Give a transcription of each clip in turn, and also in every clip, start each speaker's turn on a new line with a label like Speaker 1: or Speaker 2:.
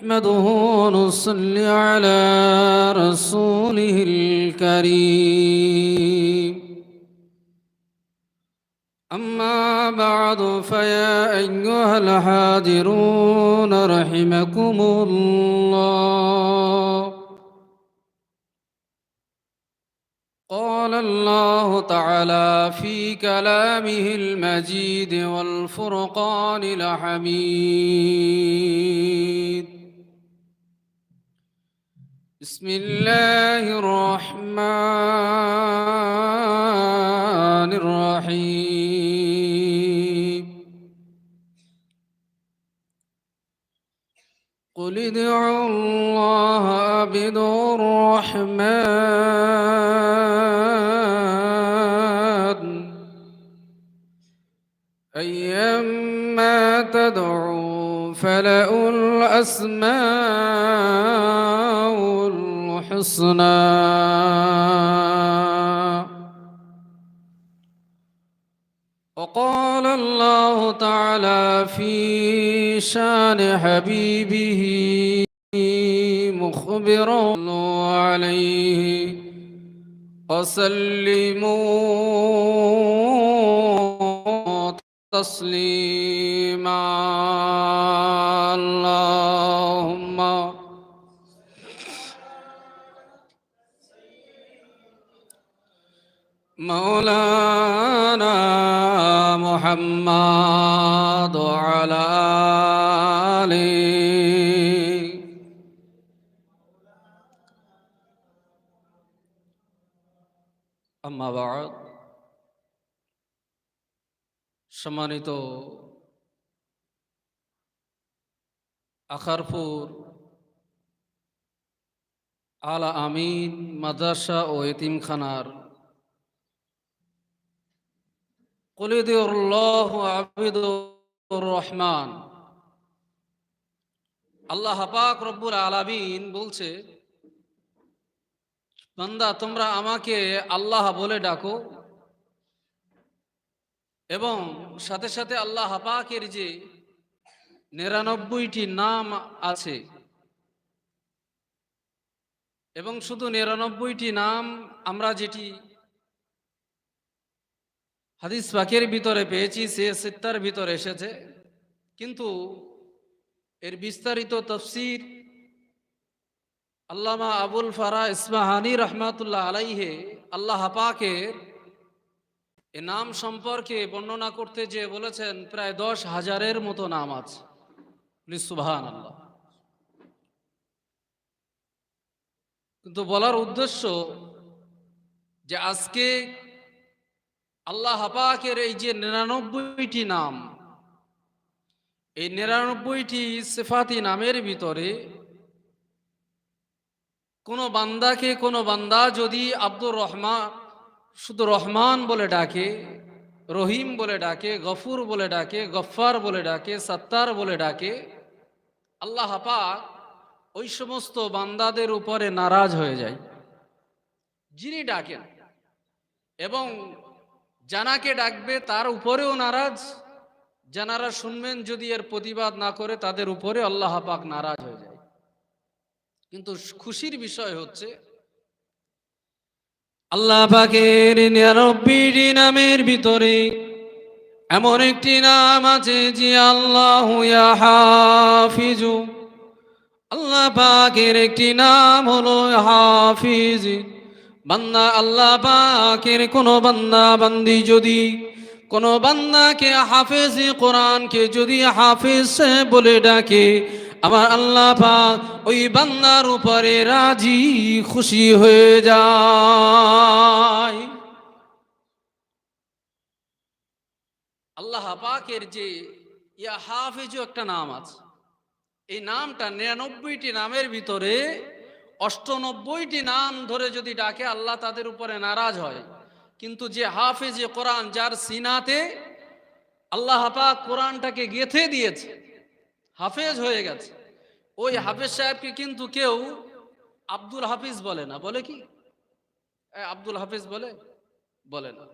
Speaker 1: نحمده ونصلي على رسوله الكريم. أما بعد فيا أيها الحاضرون رحمكم الله. قال الله تعالى في كلامه المجيد والفرقان الحميد. بسم الله الرحمن الرحيم. قل ادعوا الله بدوا الرحمن. أيما تدعوا فله الأسماء الحسنى. وقال الله تعالى في شان حبيبه مخبرا عليه وسلموا تسليما. اللهم مولانا محمد وعلى آله আম্মা বাদ সম্মানিত আখারপুর আলা আমিন মাদ্রাসা ও এতিমখানার রহমান আল্লাহ পাক রব্বুল আলামিন বলছে, বান্দা, তোমরা আমাকে আল্লাহ বলে ডাকো এবং সাথে সাথে আল্লাহ পাকের যে নিরানব্বইটি নাম আছে, এবং শুধু নিরানব্বইটি নাম আমরা যেটি হাদিস পাকের ভিতরে পেয়েছি, সে সিত্তার ভিতরে এসেছে। কিন্তু এর বিস্তারিত তফসির আল্লামা আবুল ফারা ইসমাহানি রহমাতুল্লাহ আলাইহে আল্লাহ পাকের এ নাম সম্পর্কে বর্ণনা করতে যে বলেছেন, প্রায় দশ হাজারের মতো নাম আছে। সুবাহান আল্লাহ কিন্তু বলার উদ্দেশ্য যে আজকে আল্লাহ হাপাকের এই যে নিরানব্বইটি নাম, এই নিরানব্বইটি সেফাতি নামের ভিতরে কোনো বান্দাকে কোনো বান্দা যদি আব্দুর রহমান, শুধু রহমান বলে ডাকে, রহিম বলে ডাকে, গফুর বলে ডাকে, গফ্ফার বলে ডাকে, সত্তার বলে ডাকে, আল্লাহ হাপাক ওই সমস্ত বান্দাদের উপরে নারাজ হয়ে যায়। যিনি ডাকেন এবং জানাকে ডাকবে, তার উপরেও নারাজ। জানারা শুনবেন, যদি এর প্রতিবাদ না করে, তাদের উপরে আল্লাহ পাক নারাজ হয়ে যায়। কিন্তু খুশির বিষয় হচ্ছে, আল্লাহ পাকের নামের ভিতরে এমন একটি নাম আছে, যে আল্লাহ হাফিজু আল্লাহ পাকের একটি নাম হলো হাফিজ। বান্দা, আল্লাহ পাকের কোন বান্দা, বান্দি যদি কোন বান্দাকে হাফেজ কোরআনকে যদি হাফেজ বলে ডাকে, আমার আল্লাহ পাক ওই বান্দার উপরে রাজি, খুশি হয়ে যায়। আল্লাহ পাকের যে ইয়া হাফেজও একটা নাম আছে। এই নামটা নিরানব্বইটি নামের ভিতরে অষ্টানব্বইটি নাম ধরে যদি ডাকে, আল্লাহ তাদের উপরে নারাজ হয়। কিন্তু যে হাফেজে কোরআন, যার সিনাতে আল্লাহ পাক কোরআনটাকে গেথে দিয়েছে, হাফেজ হয়ে গেছে। ওই হাফেজ সাহেবকে কিন্তু কেউ আব্দুল হাফিজ বলে না। বলে কি? আব্দুল হাফিজ বলে? বলে না।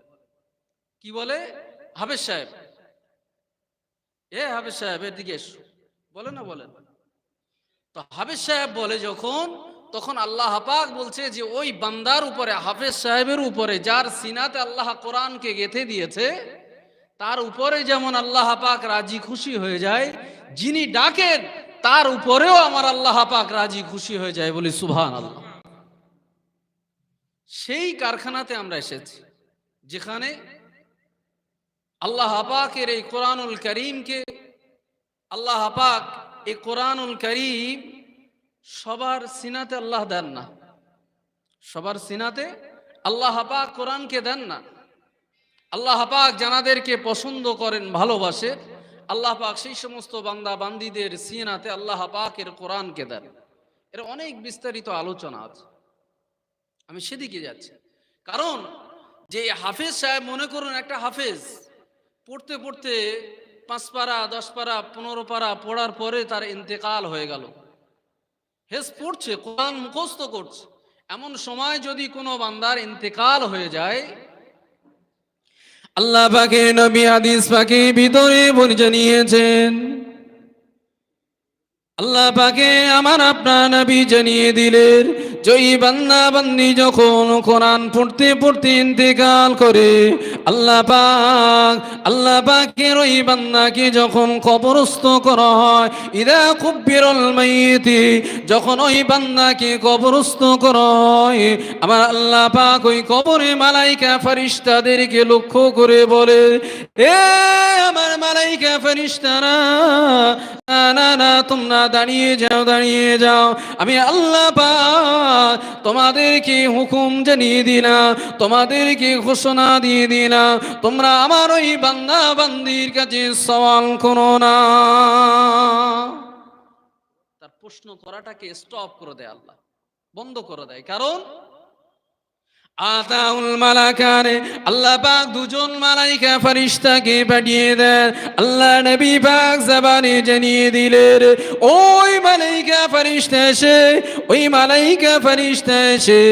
Speaker 1: কি বলে? হাফেজ সাহেব। এ, হাফেজ সাহেব এর দিকে এসো। বলে না বলে না। তো হাফেজ সাহেব বলে যখন তখন আল্লাহ পাক বলছে যে ওই বান্দার উপরে, হাফেজ সাহেবের উপরে, যার সিনাতে আল্লাহ কোরআনকে গেথে দিয়েছে, তার উপরে যেমন আল্লাহ পাক রাজি খুশি হয়ে যায়, যিনি ডাকেন, তার উপরেও আমার আল্লাহ পাক রাজি খুশি হয়ে যায় বলি সুভান আল্লাহ সেই কারখানাতে আমরা এসেছি, যেখানে আল্লাহ পাকের এই কোরআনুল করিমকে, আল্লাহ পাক এই কোরআনুল করিম সবার সিনাতে আল্লাহ দেন না। সবার সিনাতে আল্লাহ পাক কোরআনকে দেন না। আল্লাহ পাক জানাদেরকে পছন্দ করেন, ভালোবাসে, আল্লাহ পাক সেই সমস্ত বান্দা বান্দিদের সিনাতে আল্লাহ পাকের কোরআনকে দেন। এর অনেক বিস্তারিত আলোচনা আছে। আমি সেদিকে যাচ্ছি। কারণ যে হাফেজ সাহেব, মনে করুন একটা হাফেজ, পড়তে পড়তে পাঁচ পারা দশ পারা পনেরো পারা পড়ার পরে তার ইন্তেকাল হয়ে গেল। হেস পড়ছে, কোরআন মুখস্থ করছে। এমন সময় যদি কোনো বান্দার ইন্তেকাল হয়ে যায়,
Speaker 2: আল্লাহ পাকে নবী হাদিস পাকে ভিতরে জানিয়েছেন আল্লাহ পাকে আমার আপনার নবী জানিয়ে দিলেন জয়ী বান্দা বান্দি যখন কোরআন পড়তে পড়তে ইন্তেকাল করে, আল্লাহ পাক, আল্লাহ পাকের ওই বান্দাকে যখন কবরস্থ করা হয়, ইদা কুব্বিরল মাইতি, যখন ওই বান্দাকে কবরস্থ করা হয়, আমার আল্লাহ পাক ওই কবরে মালাইকা ফারিস্তাদেরকে লক্ষ্য করে বলে, এ আমার মালাইকা ফারিস্তারা না না না, তোমরা দাঁড়িয়ে যাও দাঁড়িয়ে যাও। আমি আল্লাহ তোমাদেরকে হুকুম জানিয়ে দিলাম, তোমাদেরকে ঘোষণা দিয়ে দিলাম, তোমরা আমার ওই বান্দা বান্দির কাছে সওয়াল করো না।
Speaker 1: প্রশ্ন করাটাকে স্টপ করে দেয় আল্লাহ, বন্ধ করে দেয়। কারণ
Speaker 2: আতাউল মালাকানে আল্লাহ পাক দুজন মালাইকা ফেরেশতাকে পাঠিয়ে দেন। আল্লাহ নবী পাক জবানে জানিয়ে দিলেন, ওই মালাইকা ফেরেশতা এসে, ওই মালাইকা ফেরেশতা এসে,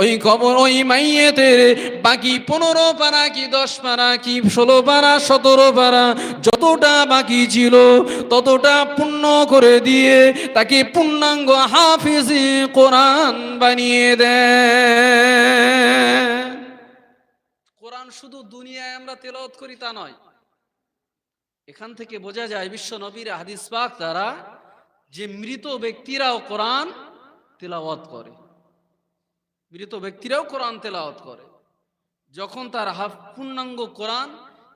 Speaker 2: ওই কবর, ওই মাইয়েতের বাকি পনেরো পারা কি দশ পারা কি ষোলো পারা, সতেরো পারা যতটা বাকি ছিল ততটা পূর্ণ করে দিয়ে তাকে পূর্ণাঙ্গ হাফিজে কোরআন বানিয়ে দেয়
Speaker 1: কোরআন শুধু দুনিয়ায় আমরা তেলাওয়াত করি তা নয়। এখান থেকে বোঝা যায় বিশ্ব নবীর হাদিস পাক তারা যে মৃত ব্যক্তিরাও কোরআন তেলাওয়াত করে। মৃত ব্যক্তিরাও কোরআন তেলাওয়াত করে। যখন তার হাফ পূর্ণাঙ্গ কোরআন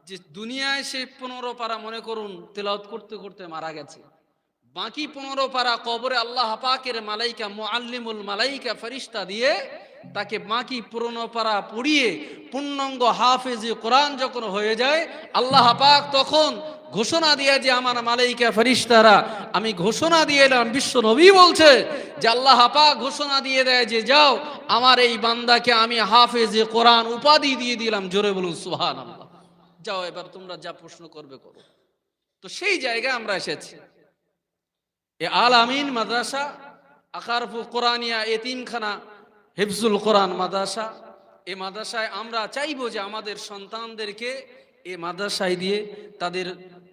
Speaker 1: যে দুনিয়ায় সে পনেরো পারা মনে করুন তেলাওয়াত করতে করতে মারা গেছে, বাকি পনেরো পারা কবরে আল্লাহ পাকের মালাইকা, মুআল্লিমুল মালাইকা ফরিস্তা দিয়ে তাকে বাকি পুরনো পারা পড়িয়ে পূর্ণাঙ্গ হাফেজে কোরআন যখন হয়ে যায়, আল্লাহ পাক তখন ঘোষণা দিয়ে যে আমার মালাইকা ফরিস্তারা, আমি ঘোষণা দিয়ে এলাম, বিশ্ব নবী বলছে যে আল্লাহ পাক ঘোষণা দিয়ে দেয় যে যাও, আমার এই বান্দাকে আমি হাফেজে কোরআন উপাধি দিয়ে দিলাম, জোরে বলুন সুহান আল্লাহ যাও এবার তোমরা যা প্রশ্ন করবে করো। তো সেই জায়গায় আমরা এসেছি। এ আল আমিন মাদ্রাসা, আকারফু কোরআনিয়া এতিমখানা হিফজুল কোরআন মাদ্রাসা, এ মাদ্রাসায় আমরা চাইব যে আমাদের সন্তানদেরকে এ মাদ্রাসায় দিয়ে তাদের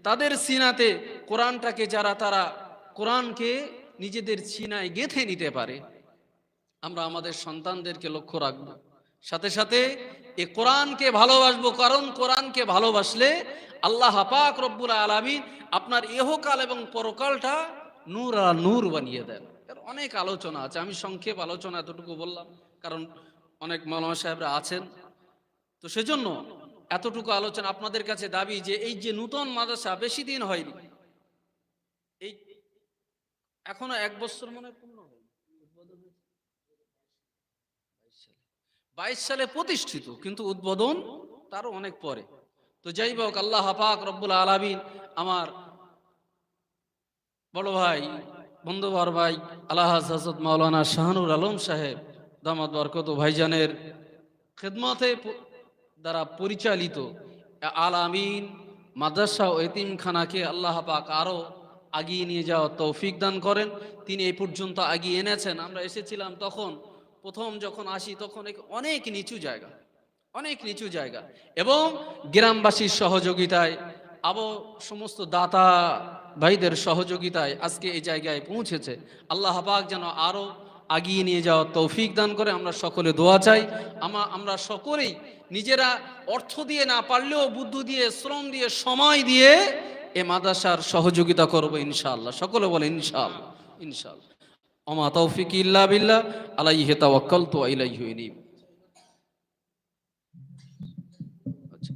Speaker 1: তাদের সিনাতে কোরআনটাকে যারা, তারা কোরআনকে নিজেদের চিনায় গেঁথে নিতে পারে। আমরা আমাদের সন্তানদেরকে লক্ষ্য রাখব। সাথে সাথে এ কোরআনকে ভালোবাসবো, কারণ কোরআনকে ভালোবাসলে আল্লাহ পাক রব্বুল আলামিন আপনার ইহকাল এবং পরকালটা নূর আর নূর বানিয়ে দেন। এর অনেক আলোচনা আছে। আমি সংক্ষেপ আলোচনা এতটুকু বললাম, কারণ অনেক মালামা সাহেবরা আছেন। তো সেজন্য এতটুকু আলোচনা আপনাদের কাছে দাবি যে, এই যে নূতন মাদ্রাসা বেশি দিন হয়নি, এই এখনও এক বছর মনে পূর্ণ হয়নি। বাইশ সালে প্রতিষ্ঠিত, কিন্তু উদ্বোধন তারও অনেক পরে। তো যাই হোক, আল্লাহ হাফাক রব্বুল আলামিন আমার বড় ভাই বন্ধুবার ভাই, আল্লাহ হজরত মাওলানা শাহানুর আলম সাহেব দামাদ বরকত ভাইজানের খেদমতে দ্বারা পরিচালিত আল আমিন মাদ্রাসা ও এতিমখানাকে আল্লাহ পাক আরও আগিয়ে নিয়ে যাওয়ার তৌফিক দান করেন। তিনি এই পর্যন্ত আগিয়ে এনেছেন। আমরা এসেছিলাম তখন, প্রথম যখন আসি তখন অনেক নিচু জায়গা, অনেক নিচু জায়গা এবং গ্রামবাসীর সহযোগিতায় আবো সমস্ত দাতা ভাইদের সহযোগিতায় আজকে এই জায়গায় পৌঁছেছে। আল্লাহ পাক যেন আরও আগিয়ে নিয়ে যাওয়ার তৌফিক দান করে আমরা সকলে দোয়া চাই। আমা, আমরা সকলেই নিজেরা অর্থ দিয়ে না পারলেও বুদ্ধি দিয়ে, শ্রম দিয়ে, সময় দিয়ে এ মাদাসার সহযোগিতা করব ইনশাআল্লাহ। সকলে বলে ইনশাআল্লাহ ইনশাআল্লাহ। অমা তৌফিক ইল্লা বিল্লাহ, আলাইহি তাওয়াক্কালতু তো ইলাইহি উনীব। আচ্ছা।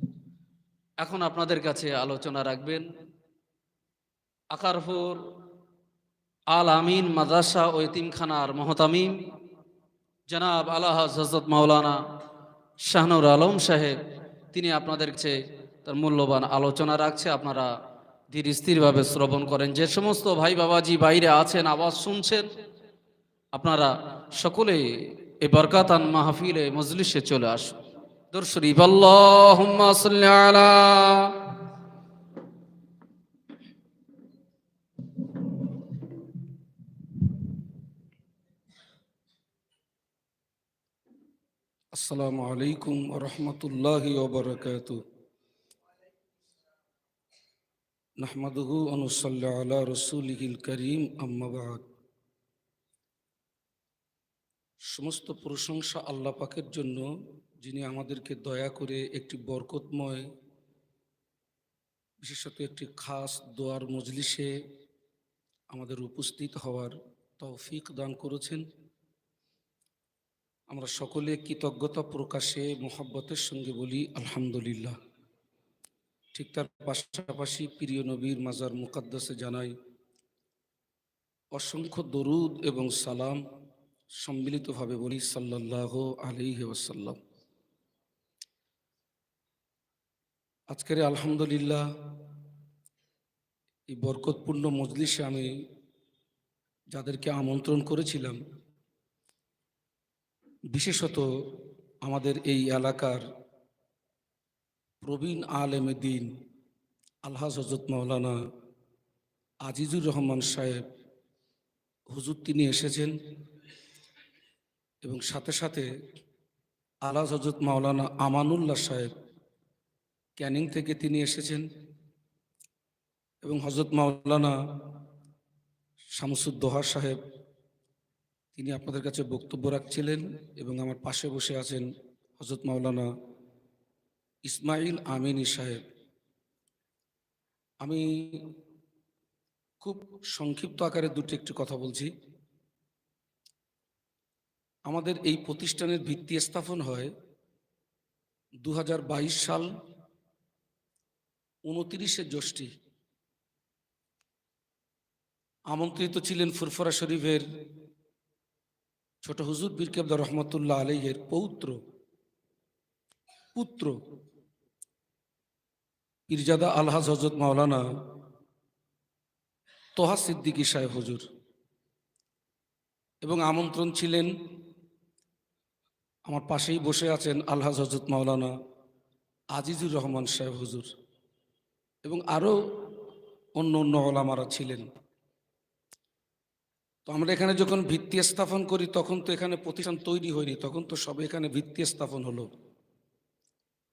Speaker 1: এখন আপনাদের কাছে আলোচনা রাখবেন। আকারপুর আল আমিন মাদ্রাসা ও এতিমখানার মহতামিম, জনাব আল্লাহ হজরত মাওলানা শাহনুর আলম সাহেব, তিনি আপনাদের কাছে তার মূল্যবান আলোচনা রাখছে। আপনারা ধীর স্থিরভাবে শ্রবণ করেন। যে সমস্ত ভাই বাবাজি বাইরে আছেন, আওয়াজ শুনছেন, আপনারা সকলে এ বরকাতান মাহফিলে মজলিসে চলে আসুন। দর্শরীফ আল্লাহুম্মা
Speaker 3: আসসালামু আলাইকুম রহমতুল্লাহি ওবরকাত নাহমাদুহু অনুসল্লা আলা রসুলিহিল করিম আম্মাবাদ সমস্ত প্রশংসা আল্লাহ পাকের জন্য, যিনি আমাদেরকে দয়া করে একটি বরকতময়, বিশেষত একটি খাস দোয়ার মজলিসে আমাদের উপস্থিত হওয়ার তৌফিক দান করেছেন। আমরা সকলে কৃতজ্ঞতা প্রকাশে মোহাব্বতের সঙ্গে বলি, আলহামদুলিল্লাহ। ঠিক তার পাশাপাশি প্রিয় নবীর মাজার মুকাদ্দাসে জানাই, অসংখ্য দরুদ এবং সালাম সম্মিলিতভাবে বলি সাল্লাহ আলিহি ওয়াসাল্লাম। আজকের আলহামদুলিল্লাহ, এই বরকতপূর্ণ মজলিসে আমি যাদেরকে আমন্ত্রণ করেছিলাম বিশেষত আমাদের এই এলাকার প্রবীণ আলেম দিন আলহাজ হজরত মাওলানা আজিজুর রহমান সাহেব, হুজুর তিনি এসেছেন এবং সাথে সাথে আলহাজ হজরত মাওলানা আমানুল্লাহ সাহেব ক্যানিং থেকে তিনি এসেছেন এবং হজরত মাওলানা শামসুদ্দোহা সাহেব তিনি আপনাদের কাছে বক্তব্য রাখছিলেন এবং আমার পাশে বসে আছেন হজরত মাওলানা ইসমাইল আমিনী সাহেব। আমি খুব সংক্ষিপ্ত আকারে দুটি একটি কথা বলছি। আমাদের এই প্রতিষ্ঠানের ভিত্তি স্থাপন হয় দু হাজার বাইশ সাল উনতিরিশে জ্যৈষ্ঠী। আমন্ত্রিত ছিলেন ফুরফরা শরীফের ছোট হুজুর বীর কেবদা রহমতুল্লাহ আলাইহের পৌত্র, পুত্র পীরজাদা আলহাজ হজরত মাওলানা তোহা সিদ্দিকী সাহেব হুজুর এবং আমন্ত্রণ ছিলেন আমার পাশেই বসে আছেন আলহাজ হজরত মাওলানা আজিজুর রহমান সাহেব হুজুর এবং আরও অন্য অন্য ওলামারা ছিলেন। তো আমরা এখানে যখন ভিত্তি স্থাপন করি, তখন তো এখানে প্রতিষ্ঠান তৈরি হয়নি, তখন তো সবে এখানে ভিত্তি স্থাপন হলো।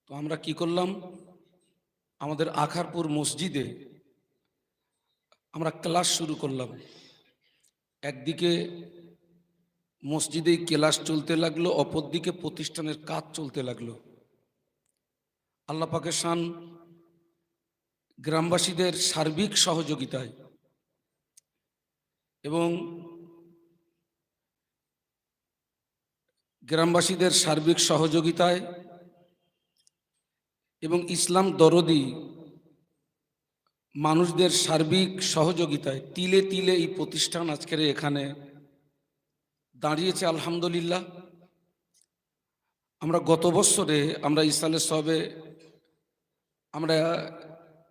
Speaker 3: তো আমরা কি করলাম? আমাদের আখারপুর মসজিদে আমরা ক্লাস শুরু করলাম। একদিকে মসজিদে ক্লাস চলতে লাগল, অপরদিকে প্রতিষ্ঠানের কাজ চলতে লাগল। আল্লাহ পাকের শান গ্রামবাসীদের সার্বিক সহযোগিতায় এবং গ্রামবাসীদের সার্বিক সহযোগিতায় এবং ইসলাম দরদি মানুষদের সার্বিক সহযোগিতায় তিলে তিলে এই প্রতিষ্ঠান আজকের এখানে দাঁড়িয়েছে, আলহামদুলিল্লাহ। আমরা গত বছরে আমরা ইসালে সবে আমরা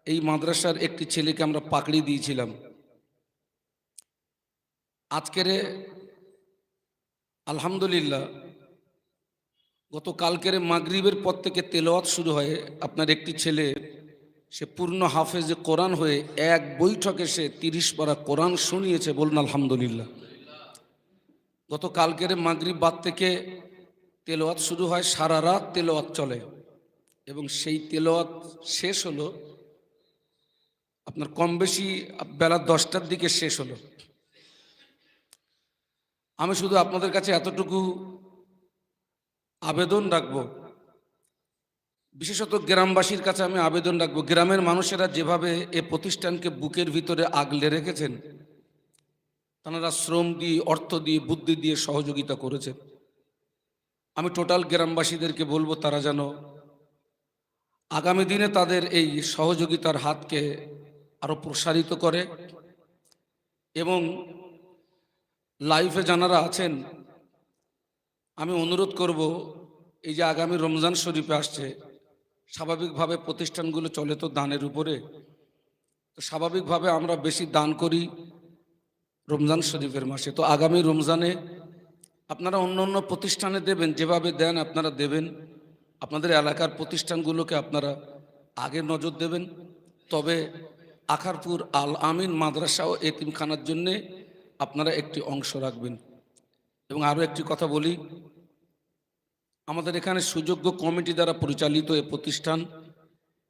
Speaker 3: এই মাদ্রাসার একটি ছেলেকে আমরা পাকড়ি দিয়েছিলাম। আজকের আলহামদুলিল্লাহ গত কালকের মাগরিবের পর থেকে তেলাওয়াত শুরু হয়। আপনার একটি ছেলে, সে পূর্ণ হাফেজে কোরআন হয়ে এক বৈঠকে সে তিরিশ পারা কোরআন শুনিয়েছে বলুন আলহামদুলিল্লাহ। গত কালকের মাগরিব বাদ থেকে তেলাওয়াত শুরু হয়, সারা রাত তেলাওয়াত চলে। এবং সেই তেলাওয়াত শেষ হলো, আপনার কম বেশি বেলা দশটার দিকে শেষ হলো। আমি শুধু আপনাদের কাছে এতটুকু আবেদন রাখব। বিশেষত গ্রামবাসীর কাছে আমি আবেদন রাখব, গ্রামের মানুষেরা যেভাবে এ প্রতিষ্ঠানকে বুকের ভিতরে আগলে রেখেছেন, তারা শ্রম দিয়ে, অর্থ দিয়ে, বুদ্ধি দিয়ে সহযোগিতা করেছেন। আমি টোটাল গ্রামবাসীদেরকে বলব, তারা যেন আগামী দিনে তাদের এই সহযোগিতার হাতকে আরও প্রসারিত করে এবং লাইফে যারা আছেন, আমি অনুরোধ করব, এই যে আগামী রমজান শরীফে আসছে, স্বাভাবিকভাবে প্রতিষ্ঠানগুলো চলে তো দানের উপরে, তো স্বাভাবিকভাবে আমরা বেশি দান করি রমজান শরীফের মাসে। তো আগামী রমজানে আপনারা অন্য অন্য প্রতিষ্ঠানে দেবেন, যেভাবে দেন আপনারা দেবেন। আপনাদের এলাকার প্রতিষ্ঠানগুলোকে আপনারা আগে নজর দেবেন। তবে আখারপুর আল আমিন মাদ্রাসা ও এতিমখানার জন্যে আপনারা একটি অংশ রাখবেন। এবং আরও একটি কথা বলি, আমাদের এখানে সুযোগ্য কমিটি দ্বারা পরিচালিত এ প্রতিষ্ঠান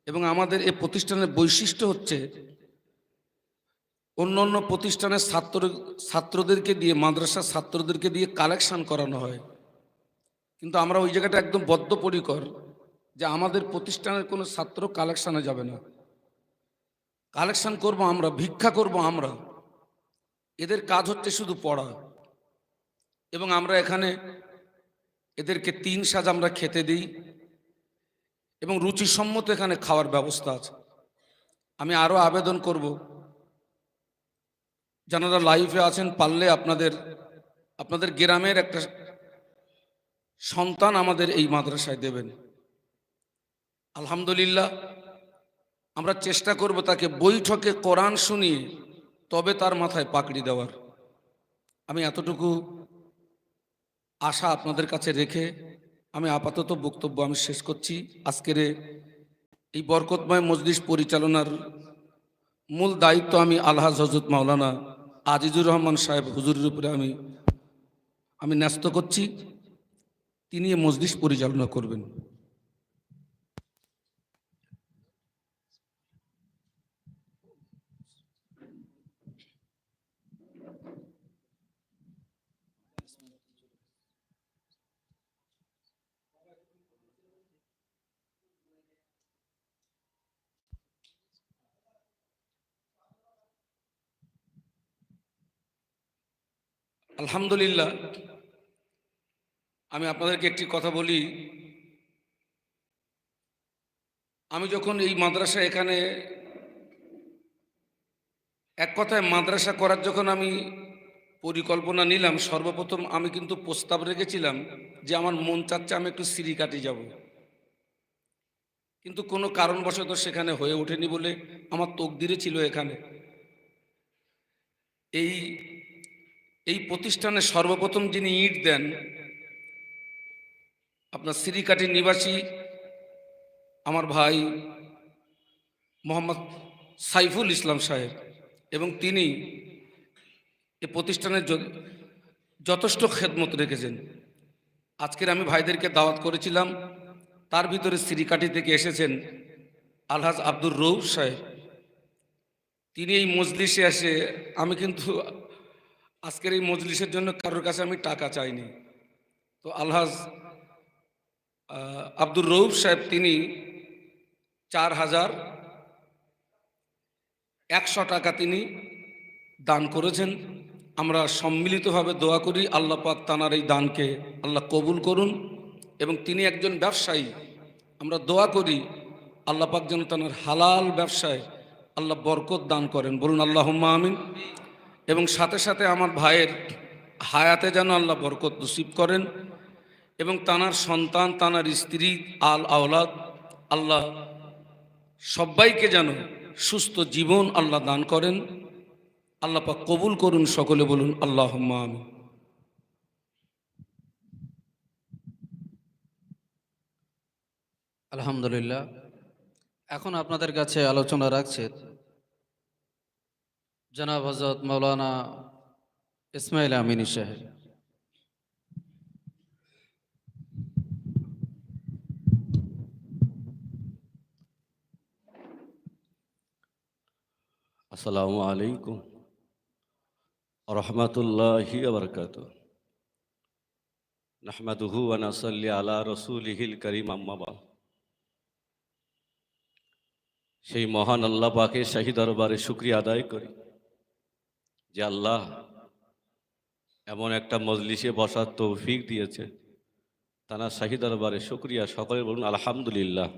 Speaker 3: এবং আমাদের এ প্রতিষ্ঠানের বৈশিষ্ট্য হচ্ছে, অন্য অন্য প্রতিষ্ঠানের ছাত্র, ছাত্রদেরকে দিয়ে, মাদ্রাসার ছাত্রদেরকে দিয়ে কালেকশান করানো হয়। কিন্তু আমরা ওই জায়গাটা একদম বদ্ধপরিকর যে আমাদের প্রতিষ্ঠানের কোনো ছাত্র কালেকশনে যাবে না। কালেকশান করব আমরা, ভিক্ষা করব আমরা। এদের কাজ হচ্ছে শুধু পড়া। এবং আমরা এখানে এদেরকে তিন সাজ আমরা খেতে দিই এবং রুচিসম্মত এখানে খাওয়ার ব্যবস্থা আছে। আমি আরও আবেদন করব, যারা লাইফে আছেন পারলে আপনাদের আপনাদের গ্রামের একটা সন্তান আমাদের এই মাদ্রাসায় দেবেন। আলহামদুলিল্লাহ, আমরা চেষ্টা করব তাকে বৈঠকে কোরআন শুনিয়ে তবে তার মাথায় পাকড়ি দেওয়ার। আমি এতটুকু আশা আপনাদের কাছে রেখে আমি আপাতত বক্তব্য আমি শেষ করছি। আজকের এই বরকতময় মজলিস পরিচালনার মূল দায়িত্ব আমি আলহাজ হজরত মাওলানা আজিজুর রহমান সাহেব হুজুরের উপরে আমি আমি ন্যস্ত করছি। তিনি মজলিস পরিচালনা করবেন। আলহামদুলিল্লাহ, আমি আপনাদেরকে একটি কথা বলি। আমি যখন এই মাদ্রাসা এখানে, এক কথায় মাদ্রাসা করার যখন আমি পরিকল্পনা নিলাম, সর্বপ্রথম আমি কিন্তু প্রস্তাব রেখেছিলাম যে আমার মন চাচ্ছে আমি একটু সিরিকাটি যাব। কিন্তু কোনো কারণবশত সেখানে হয়ে ওঠেনি বলে আমার তকদিরে ছিল এখানে। এই এই প্রতিষ্ঠানে সর্বপ্রথম যিনি ইট দেন, আপনার সিরিকাটির নিবাসী আমার ভাই মোহাম্মদ সাইফুল ইসলাম সাহেব এবং তিনি এ প্রতিষ্ঠানের যথেষ্ট খেদমত রেখেছেন। আজকের আমি ভাইদেরকে দাওয়াত করেছিলাম, তার ভিতরে সিরিকাটি থেকে এসেছেন আলহাজ আব্দুর রৌফ সাহেব। তিনি এই মজলিসে এসে আমি কিন্তু আজকের এই মজলিসের জন্য কারোর কাছে আমি টাকা চাইনি। তো আলহাজ আব্দুর রৌফ সাহেব তিনি চার হাজার একশো টাকা তিনি দান করেছেন। আমরা সম্মিলিতভাবে দোয়া করি, আল্লাহ পাক তানার এই দানকে আল্লাহ কবুল করুন এবং তিনি একজন ব্যবসায়ী। আমরা দোয়া করি, আল্লাহ পাক যেন তানার হালাল ব্যবসায় আল্লাহ বরকত দান করেন। বলুন আল্লাহ আমিন। এবং সাথে সাথে আমার ভাইয়ের হায়াতে যেন আল্লাহ বরকত নসিব করেন এবং তানার সন্তান, তানার স্ত্রী, আল আওলাদ, আল্লাহ সবাইকে যেন সুস্থ জীবন আল্লাহ দান করেন। আল্লাহ পাক কবুল করুন সকলে বলুন আল্লাহ আমি
Speaker 1: আলহামদুলিল্লাহ। এখন আপনাদের কাছে আলোচনা রাখছে জনাব হজরত মৌলানা ইসমাইল আমিনী সাহেব
Speaker 4: আসসালামু আলাইকুম রহমতুল্লাহি আবরকাত নাহমাদুহু ওয়া নাসাল্লি আলা রসুলিহিল করিম আম্মাবা সেই মহান আল্লাহ পাকে শাহী দরবারে শুক্রিয়া আদায় করি যে আল্লাহ এমন একটা মজলিসে বসার তৌফিক দিয়েছে। তারা শাহী দরবারে শুক্রিয়া। সকলে বলুন, আলহামদুলিল্লাহ।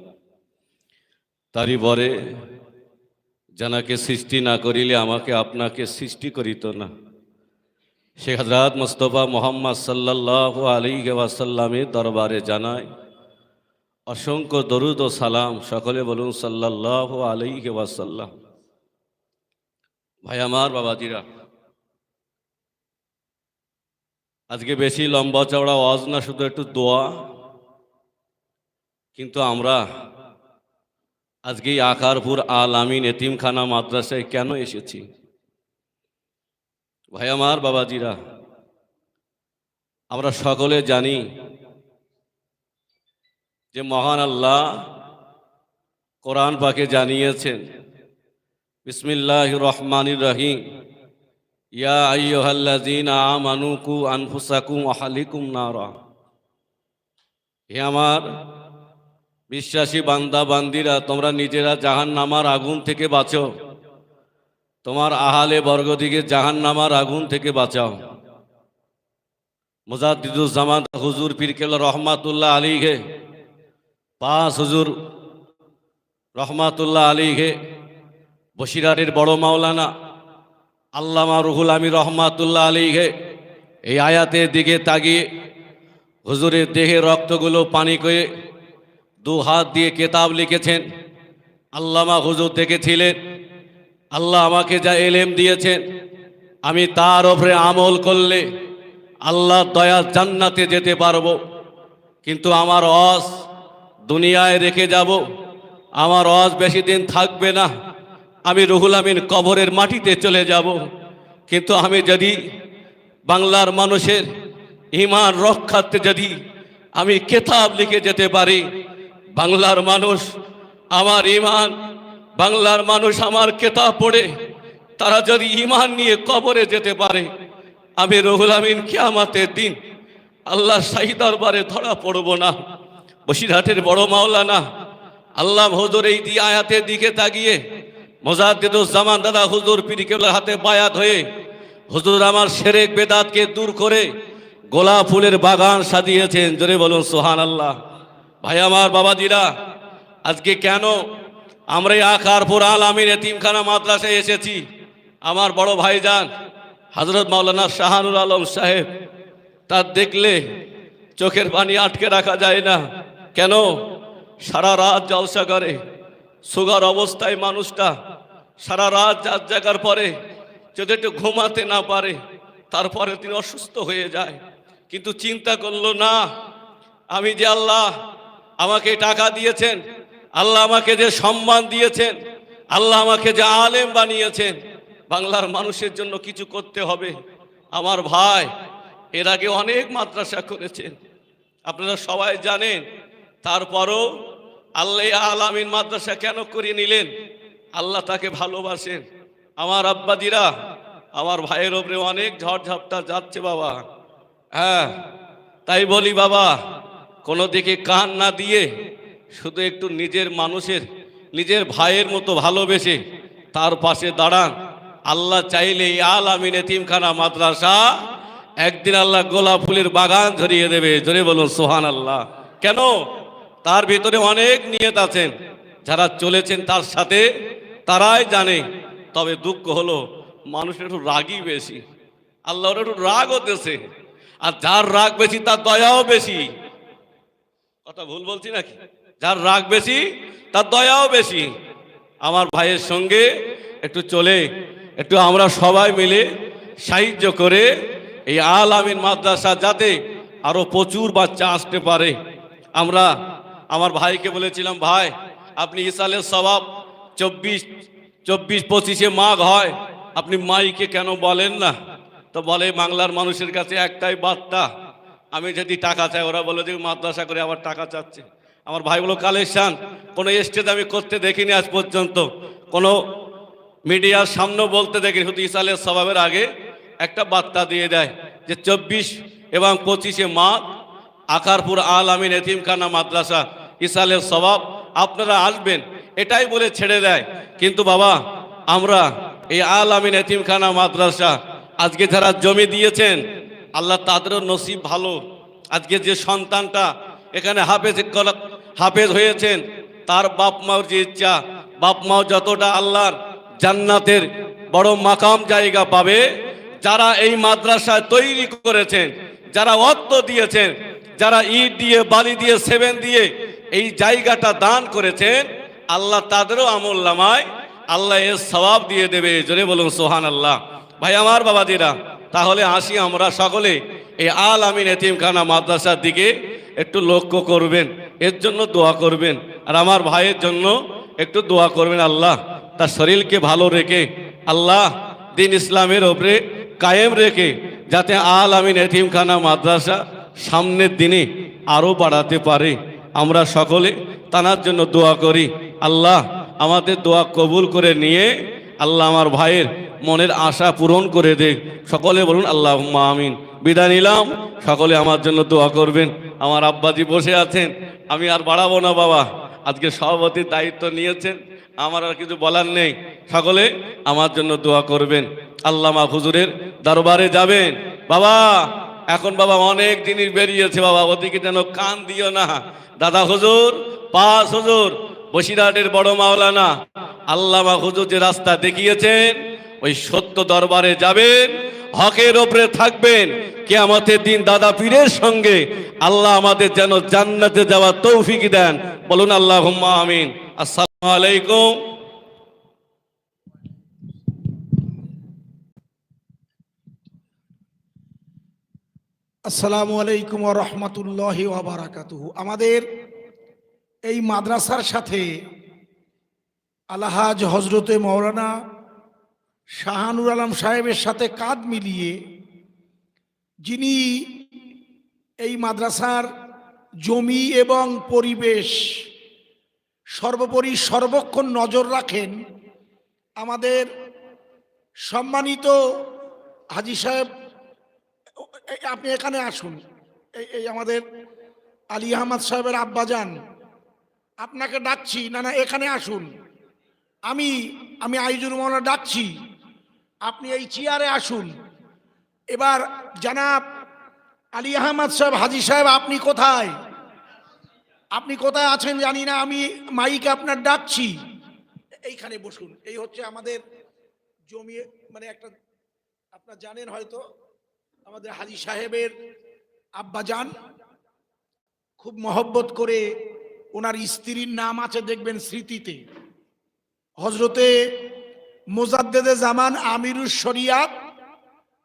Speaker 4: তারই বরে জানাকে সৃষ্টি না করিলে আমাকে আপনাকে সৃষ্টি করিত না। শেখ হজরত মুস্তফা মোহাম্মদ সাল্লাহ আলী ওয়াসাল্লামের দরবারে জানায় অসংখ্য দরুদ ও সালাম। সকলে বলুন সাল্লাহ আলী ওয়াসাল্লাম। ভাই, আমার বাবাজিরা আজকে বেশি লম্বা চওড়া ওয়াজ না, শুধু একটু দোয়া। কিন্তু আমরা আজকে আকারপুর আল আমিন এতিমখানা মাদ্রাসায় কেন এসেছি? ভাই আমার বাবাজিরা, আমরা সকলে জানি যে মহান আল্লাহ কোরআন পাকে জানিয়েছেন বিসমিল্লাহ রহমানির রহিম। ইয়া আইয়ুহাল্লাযীন আমানুকু আনফুসাকুম ওয়া আহলিকুম নারা। হে আমার বিশ্বাসী বান্দা, বান্দিরা, তোমরা নিজেরা জাহান নামার আগুন থেকে বাঁচো তোমার আহালে বর্গদিকে জাহান নামার আগুন থেকে বাঁচাও। মুজাদ্দিদুজ্জামান হুজুর পিরকেল রহমাতুল্লাহ আলী হে পাঁচ হুজুর রহমাতুল্লাহ আলী হে বসিরারের বড় মাওলানা আল্লামা রুহুল আমি রহমাতুল্লাহ আলী হে এই আয়াতের দিকে তাগিয়ে হুজুরের দেহে রক্তগুলো পানি করে দু হাত দিয়ে কেতাব লিখেছেন। আল্লামা হুজুর দেখেছিলেন, আল্লাহ আমাকে যা এলেম দিয়েছেন, আমি তার ওপরে আমল করলে আল্লাহ দয়া জান্নাতে যেতে পারব। কিন্তু আমার অস দুনিয়ায় রেখে যাব, আমার অস বেশি দিন থাকবে না। আমি রুহুল আমিন কবরের মাটিতে চলে যাব। কিন্তু আমি যদি বাংলার মানুষের ইমান রক্ষার্থে যদি আমি কেতাব লিখে যেতে পারি, বাংলার মানুষ আমার ইমান, বাংলার মানুষ আমার কেতাব পড়ে, তারা যদি ইমান নিয়ে কবরে যেতে পারে, আমি রহুল আমিন কিয়ামাতের দিন আল্লাহ শাহী দরবারে ধরা পড়ব না। বসিরহাটের বড় মাওলানা আল্লাহ হুজুর এই দিয়ে আয়াতের দিকে তাকিয়ে মোজাদ্দিদুজ্জামান দাদা হুজুর পিরিকেবলার হাতে বায়াত হয়ে হুজুর আমার সেরেক বেদাতকে দূর করে গোলাপ ফুলের বাগান সাজিয়েছেন। জোরে বলুন সোহান আল্লাহ ভাই, আমার বাবাজিরা, আজকে কেন আমরা এই আকারপুর আল আমিন এতিমখানা মাদ্রাসায় এসেছি? আমার বড় ভাইজান হজরত মাওলানা শাহানুর আলম সাহেব, তার দেখলে চোখের পানি আটকে রাখা যায় না। কেন? সারা রাত জলসা করে। সুগার অবস্থায় মানুষটা সারা রাত যার জায়গার পরে যদি একটু ঘুমাতে না পারে, তারপরে তিনি অসুস্থ হয়ে যায়। কিন্তু চিন্তা করল, না, আমি যে আল্লাহ আমাকে টাকা দিয়েছেন, আল্লাহ আমাকে যে সম্মান দিয়েছেন, আল্লাহ আমাকে যে আলেম বানিয়েছেন, বাংলার মানুষের জন্য কিছু করতে হবে। আমার ভাই এর আগে অনেক মাদ্রাসা করেছেন। আপনারা সবাই জানেন, তারপরও আল্লাহ আলামিন মাদ্রাসা কেন করে নিলেন? আল্লাহ তাকে ভালোবাসেন। আমার আব্বাদিরা, আমার ভাইয়ের ওপরে অনেক ঝড়ঝাপটা যাচ্ছে বাবা। হ্যাঁ তাই বলি বাবা, কোনো দিকে কান না দিয়ে শুধু একটু নিজের মানুষের, নিজের ভাইয়ের মতো ভালোবেসে তার পাশে দাঁড়ান। আল্লাহ চাইলে আল আমিন এতিমখানা মাদ্রাসা একদিন আল্লাহ গোলাপ ফুলের বাগান ধরিয়ে দেবে। ধরে বলুন সোহান আল্লাহ কেন? তার ভিতরে অনেক নিয়ত আছেন। যারা চলেছেন তার সাথে তারাই জানে। তবে দুঃখ হলো, মানুষের একটু রাগই বেশি। আল্লাহর একটু রাগ হতেছে আর যার রাগ বেশি, তার দয়াও বেশি। কথা ভুল বলছি নাকি? যার রাগ বেশি, তার দয়াও বেশি। আমার ভাইয়ের সঙ্গে একটু চলে, একটু আমরা সবাই মিলে সাহায্য করে এই আল আমিন মাদ্রাসা যাতে আরও প্রচুর বাচ্চা আসতে পারে। আমরা আমার ভাইকে বলেছিলাম, ভাই, আপনি ইসালের স্বভাব চব্বিশ চব্বিশ পঁচিশে মাঘ হয়। আপনি মাইকে কেন বলেন না? তো বলে, বাংলার মানুষের কাছে একটাই বার্তা, আমি যদি টাকা চাই, ওরা বলে যে মাদ্রাসা করে আবার টাকা চাচ্ছে। আমার ভাই বলো কালেকশান, কোনো স্টেজ আমি করতে দেখিনি আজ পর্যন্ত। কোনো মিডিয়ার সামনে বলতে দেখি শুধু ইসালের স্বভাবের আগে একটা বার্তা দিয়ে দেয় যে, চব্বিশ এবং পঁচিশে মাঘ আকারপুর আল আমিন এতিমখানা মাদ্রাসা ইসালের স্বভাব আপনারা আসবেন, এটাই বলে ছেড়ে দেয়। কিন্তু বাবা, আমরা এই আল আমিন এতিমখানা মাদ্রাসা আজকে যারা জমি দিয়েছেন, আল্লাহ তাদেরও নসিব ভালো। আজকে যে সন্তানটা এখানে হাফেজ হাফেজ হয়েছেন, তার বাপ মার যে ইচ্ছা, বাপ মাও যতটা আল্লাহর জান্নাতের বড় মাকাম জায়গা পাবে, যারা এই মাদ্রাসায় তৈরি করেছেন, যারা অর্থ দিয়েছেন যারা ইট দিয়ে, বালি দিয়ে সেভেন দিয়ে এই জায়গাটা দান করেছেন, আল্লাহ তাদেরও আমল নামায়, আল্লাহ এর সবাব দিয়ে দেবে। জোরে বলুন সোহান আল্লাহ ভাই, আমার বাবাদিরা তাহলে আসি আমরা সকলে এই আল আমিন এতিমখানা মাদ্রাসার দিকে একটু লক্ষ্য করবেন, এর জন্য দোয়া করবেন। আর আমার ভাইয়ের জন্য একটু দোয়া করবেন, আল্লাহ তার শরীরকে ভালো রেখে, আল্লাহ দিন ইসলামের ওপরে কায়েম রেখে, যাতে আল আমিন এতিমখানা মাদ্রাসা সামনের দিনে আরও বাড়াতে পারে। আমরা সকলে তানার জন্য দোয়া করি। আল্লাহ আমাদের দোয়া কবুল করে নিয়ে আল্লাহ আমার ভাইয়ের মনের আশা পূরণ করে দে। সকলে বলুন আল্লাহ আমিন। বিদায় নিলাম। সকলে আমার জন্য দোয়া করবেন। আমার আব্বাজি বসে আছেন। আমি আর বাড়াবো না বাবা। আজকে সভাপতির দায়িত্ব নিয়েছেন। আমার আর কিছু বলার নেই। সকলে আমার জন্য দোয়া করবেন। আল্লামা হুজুরের দরবারে যাবেন। বাবা এখন বাবা অনেক জিনিস বেরিয়েছে বাবা, ওদিকে যেন কান দিও না। দাদা হুজুর, পাস হুজুর, বসিরহাটের বড় মাওলানা। আল্লামা হুজুর যে রাস্তা দেখিয়েছেন, ওই সত্য দরবারে যাবেন, হকের ওপরে থাকবেন। কে আমাদের দিন দাদা পীরের সঙ্গে আল্লাহ আমাদের যেন জান্নাতে যাওয়ার তৌফিক দেন। বলুন আল্লাহ আমিন। আসসালামু আলাইকুম।
Speaker 5: আসসালামু আলাইকুম রহমতুল্লাহ ওবরাকাতুহু আমাদের এই মাদ্রাসার সাথে আলহাজ হজরতে মৌলানা শাহানুর আলম সাহেবের সাথে কাঁধ মিলিয়ে যিনি এই মাদ্রাসার জমি এবং পরিবেশ সর্বোপরি সর্বক্ষণ নজর রাখেন আমাদের সম্মানিত হাজি সাহেব আপনি এখানে আসুন। এই এই আমাদের আলী আহমদ সাহেবের আব্বা যান আপনাকে ডাকছি, না না, এখানে আসুন। আমি আমি আইজুর মৌলা ডাকছি। আপনি এই চেয়ারে আসুন। এবার জানাব, আলী আহমদ সাহেব, হাজি সাহেব, আপনি কোথায়? আপনি কোথায় আছেন জানি না, আমি মাইকে আপনার ডাকছি। এইখানে বসুন। এই হচ্ছে আমাদের জমি মানে একটা, আপনার জানেন হয়তো আমাদের হাজি সাহেবের আব্বাজান খুব মহব্বত করে ওনার স্ত্রীর নাম আছে দেখবেন স্মৃতিতে। হজরতে মোজাদ্দেদে জামান আমিরুর শরিয়াত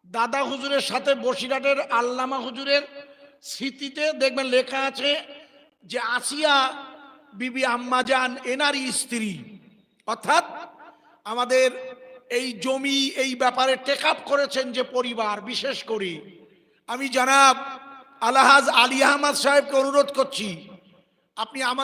Speaker 5: দাদা হুজুরের সাথে বসিরহাটের আল্লামা হুজুরের স্মৃতিতে দেখবেন লেখা আছে যে আসিয়া বিবি আম্মাজান এনারই স্ত্রী। অর্থাৎ আমাদের এই জমি, এই ব্যাপারে টেক আপ করেছেন যে পরিবার, বিশেষ করে। আমি জানাব আলাহাজ আলী আহমদ সাহেবকে অনুরোধ করছি, আপনি আমার